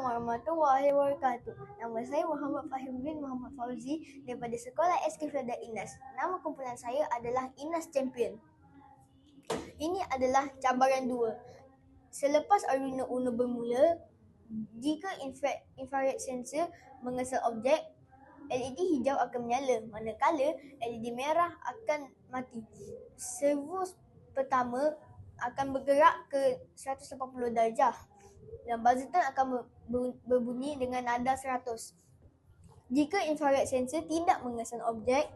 warahmatullahi wabarakatuh. Nama saya Muhammad Fahim bin Muhammad Fauzi daripada Sekolah SK Firda Inas. Nama kumpulan saya adalah Inas Champion. Ini adalah cabaran dua. Selepas Arduino Uno bermula, jika infra- infrared sensor mengesan objek, LED hijau akan menyala manakala LED merah akan mati. Servo pertama akan bergerak ke 180 darjah dan buzzer akan ber- berbunyi dengan nada 100. Jika infrared sensor tidak mengesan objek,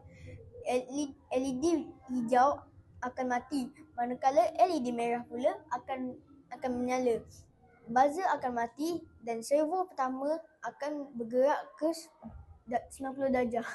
LED, LED hijau akan mati manakala LED merah pula akan akan menyala. Buzzer akan mati dan servo pertama akan bergerak ke 90 darjah.